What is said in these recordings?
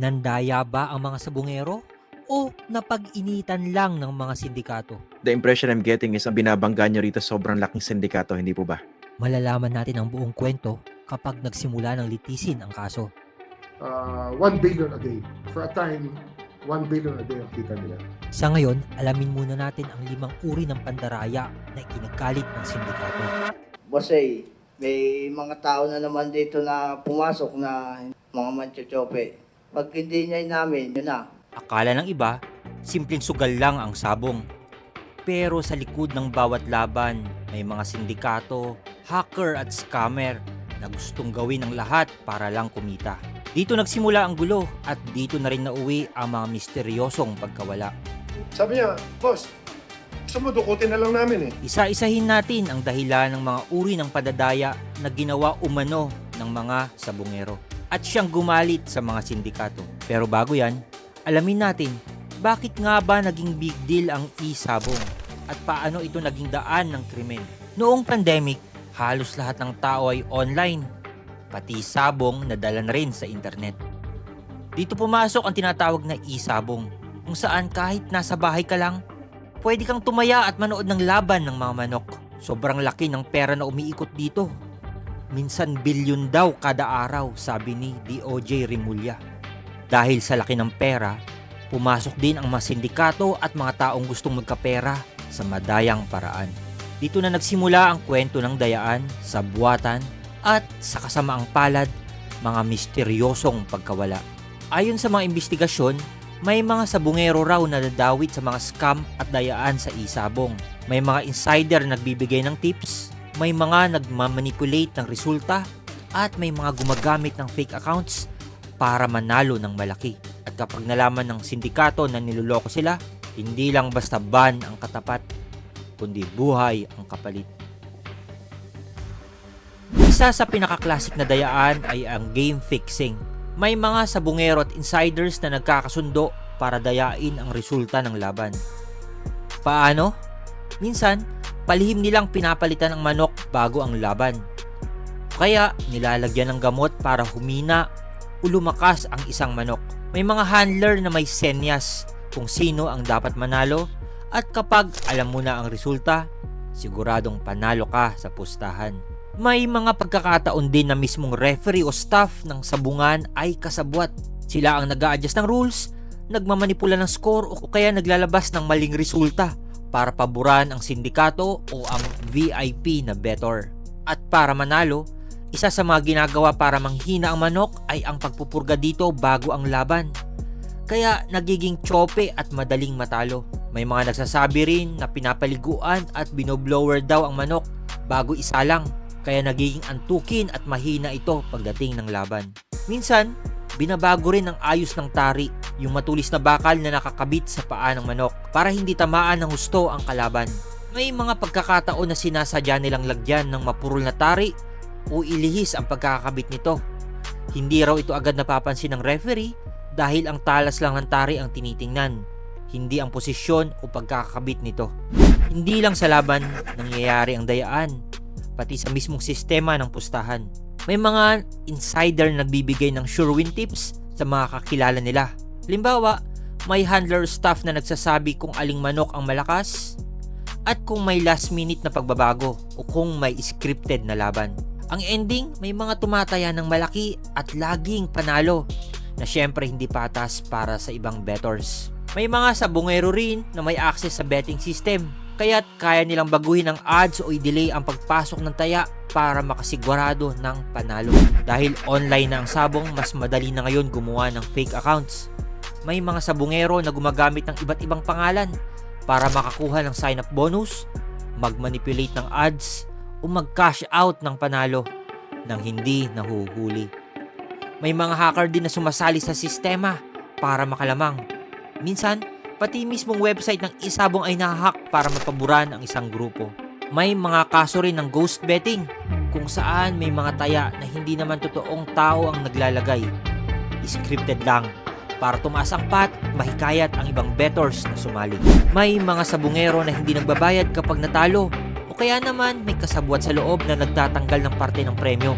Nandaya ba ang mga sabungero? O napag-initan lang ng mga sindikato? The impression I'm getting is ang binabangga nyo rito sobrang laking sindikato, hindi po ba? Malalaman natin ang buong kwento kapag nagsimula ng litisin ang kaso. uh, 1 billion a day. For a time, 1 billion a day ang kita nila. Sa ngayon, alamin muna natin ang limang uri ng pandaraya na ikinagalit ng sindikato. Bossy, may mga tao na naman dito na pumasok na mga manchochope. Pag hindi niya namin, yun na. Akala ng iba, simpleng sugal lang ang sabong. Pero sa likod ng bawat laban, may mga sindikato, hacker at scammer na gustong gawin ang lahat para lang kumita. Dito nagsimula ang gulo at dito na rin nauwi ang mga misteryosong pagkawala. Sabi niya, boss, gusto mo dukutin na lang namin eh. Isa-isahin natin ang dahilan ng mga uri ng padadaya na ginawa umano ng mga sabungero at siyang gumalit sa mga sindikato. Pero bago yan, alamin natin bakit nga ba naging big deal ang e-sabong at paano ito naging daan ng krimen. Noong pandemic, halos lahat ng tao ay online, pati sabong nadala na rin sa internet. Dito pumasok ang tinatawag na e-sabong, kung saan kahit nasa bahay ka lang, pwede kang tumaya at manood ng laban ng mga manok. Sobrang laki ng pera na umiikot dito. Minsan bilyon daw kada araw, sabi ni DOJ Rimulya. Dahil sa laki ng pera, pumasok din ang mga sindikato at mga taong gustong magkapera sa madayang paraan. Dito na nagsimula ang kwento ng dayaan sa buwatan at sa kasamaang palad, mga misteryosong pagkawala. Ayon sa mga investigasyon, may mga sabungero raw na dadawit sa mga scam at dayaan sa isabong. May mga insider na nagbibigay ng tips, may mga nagmamanipulate ng resulta, at may mga gumagamit ng fake accounts para manalo ng malaki. At kapag nalaman ng sindikato na niloloko sila, hindi lang basta ban ang katapat, kundi buhay ang kapalit. Isa sa pinaka-classic na dayaan ay ang game fixing. May mga sabungero at insiders na nagkakasundo para dayain ang resulta ng laban. Paano? Minsan, palihim nilang pinapalitan ang manok bago ang laban. Kaya nilalagyan ng gamot para humina o lumakas ang isang manok. May mga handler na may senyas kung sino ang dapat manalo at kapag alam mo na ang resulta, siguradong panalo ka sa pustahan. May mga pagkakataon din na mismong referee o staff ng sabungan ay kasabwat. Sila ang nag adjust ng rules, nagmamanipula ng score o kaya naglalabas ng maling resulta para paboran ang sindikato o ang VIP na better. At para manalo, isa sa mga ginagawa para manghina ang manok ay ang pagpupurga dito bago ang laban. Kaya nagiging tsope at madaling matalo. May mga nagsasabi rin na pinapaliguan at binoblower daw ang manok bago isalang. Kaya nagiging antukin at mahina ito pagdating ng laban. Minsan, binabago rin ang ayos ng tari, yung matulis na bakal na nakakabit sa paa ng manok para hindi tamaan ng husto ang kalaban. May mga pagkakataon na sinasadya nilang lagyan ng mapurol na tari o ilihis ang pagkakabit nito. Hindi raw ito agad napapansin ng referee dahil ang talas lang ng tari ang tinitingnan, hindi ang posisyon o pagkakabit nito. Hindi lang sa laban nangyayari ang dayaan, pati sa mismong sistema ng pustahan. May mga insider na nagbibigay ng sure win tips sa mga kakilala nila. Halimbawa, may handler staff na nagsasabi kung aling manok ang malakas at kung may last minute na pagbabago o kung may scripted na laban. Ang ending, may mga tumataya ng malaki at laging panalo na syempre hindi patas para sa ibang bettors. May mga sabungero rin na may access sa betting system kaya't kaya nilang baguhin ang odds o i-delay ang pagpasok ng taya para makasigurado ng panalo. Dahil online na ang sabong, mas madali na ngayon gumawa ng fake accounts. May mga sabungero na gumagamit ng iba't ibang pangalan para makakuha ng sign-up bonus, mag-manipulate ng odds, o mag-cash out ng panalo nang hindi nahuhuli. May mga hacker din na sumasali sa sistema para makalamang. Minsan, pati mismong website ng isabong ay nahahack para mapaburan ang isang grupo. May mga kaso rin ng ghost betting kung saan may mga taya na hindi naman totoong tao ang naglalagay. Scripted lang para tumaas ang pat at mahikayat ang ibang bettors na sumali. May mga sabungero na hindi nagbabayad kapag natalo o kaya naman may kasabwat sa loob na nagtatanggal ng parte ng premyo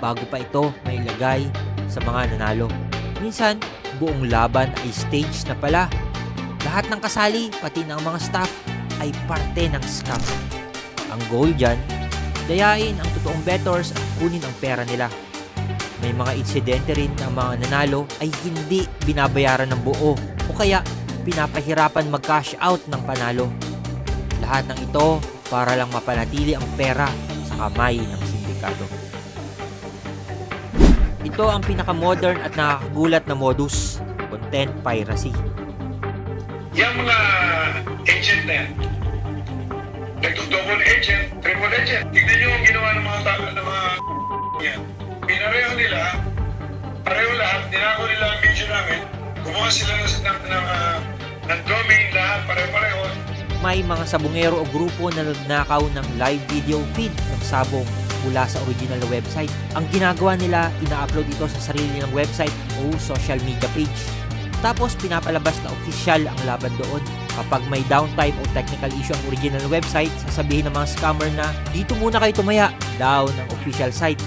bago pa ito may lagay sa mga nanalo. Minsan, buong laban ay stage na pala. Lahat ng kasali, pati ng mga staff, ay parte ng scam. Ang goal dyan, dayain ang totoong bettors at kunin ang pera nila. May mga insidente rin na mga nanalo ay hindi binabayaran ng buo o kaya pinapahirapan mag-cash out ng panalo. Lahat ng ito para lang mapanatili ang pera sa kamay ng sindikato. Ito ang pinakamodern at nakakagulat na modus, content piracy. Yung mga agent na yan, nagdo-double agent, triple agent. Tignan nyo ang ginawa ng mga tao ng mga yan. Pinareho nila, pareho lahat, dinako nila ang video namin, gumawa sila ng, ng, ng, ah, ng domain lahat, pareho-pareho. May mga sabungero o grupo na nagnakaw ng live video feed ng sabong mula sa original na website. Ang ginagawa nila, ina-upload ito sa sarili ng website o social media page. Tapos pinapalabas na official ang laban doon. Kapag may downtime o technical issue ang original na website, sasabihin ng mga scammer na dito muna kayo tumaya, down ang official site.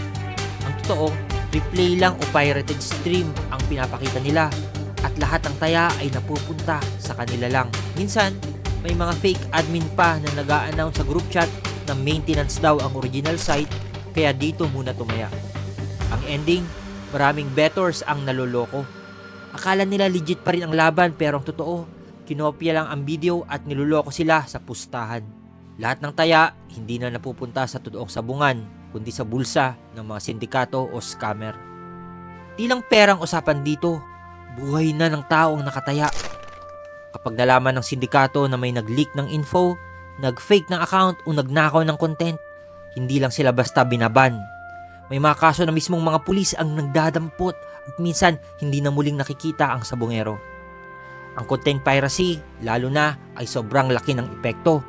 Ang totoo, replay lang o pirated stream ang pinapakita nila at lahat ng taya ay napupunta sa kanila lang. Minsan, may mga fake admin pa na nag announce sa group chat na maintenance daw ang original site kaya dito muna tumaya. Ang ending, maraming bettors ang naloloko. Akala nila legit pa rin ang laban pero ang totoo, kinopya lang ang video at niloloko sila sa pustahan. Lahat ng taya hindi na napupunta sa totoong sabungan kundi sa bulsa ng mga sindikato o scammer. Di lang perang usapan dito, buhay na ng taong nakataya. Kapag nalaman ng sindikato na may nag-leak ng info, nag-fake ng account o nagnakaw ng content, hindi lang sila basta binaban. May mga kaso na mismong mga pulis ang nagdadampot at minsan hindi na muling nakikita ang sabongero. Ang content piracy, lalo na, ay sobrang laki ng epekto.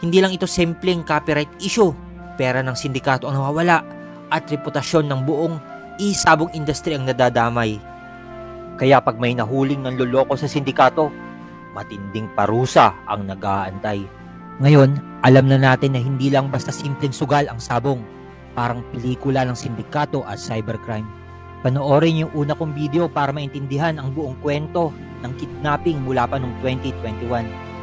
Hindi lang ito simpleng copyright issue, pera ng sindikato ang nawawala at reputasyon ng buong isabong industry ang nadadamay. Kaya pag may nahuling ng loloko sa sindikato, matinding parusa ang nag-aantay. Ngayon, alam na natin na hindi lang basta simpleng sugal ang sabong. Parang pelikula ng sindikato at cybercrime. Panoorin yung una kong video para maintindihan ang buong kwento ng kidnapping mula pa noong 2021.